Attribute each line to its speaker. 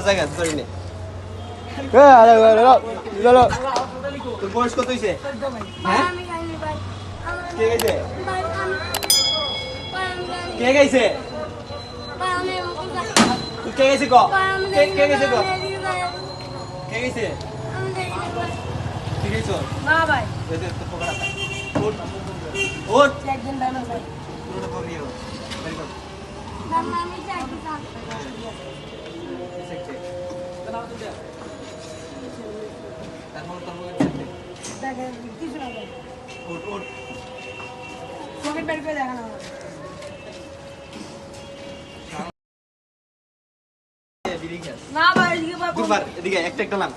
Speaker 1: জায়গা ধরে নে তোর বয়স কত হ্যাঁ
Speaker 2: আমার-
Speaker 1: কে গেছে। কে গেছে কে গেছে কে গেছে ক কে গেছে?
Speaker 2: আমি দেখিনি, ভাই।
Speaker 1: কে গেছে
Speaker 3: না ভাই।
Speaker 1: যে তোর পকেট আছে ওঠ ওঠ
Speaker 3: একদিন ভাই না ভাই।
Speaker 1: পুরোটা পকেট নিয়ে বের কর।
Speaker 2: ভাই, আমি
Speaker 1: চেক দে
Speaker 3: দেখেন কিছু না ভাই।
Speaker 1: ওঠ ওঠ
Speaker 3: পকেট বের করে দেখানো হবে। না ভাই
Speaker 1: এদিকে একটা একটা নাম।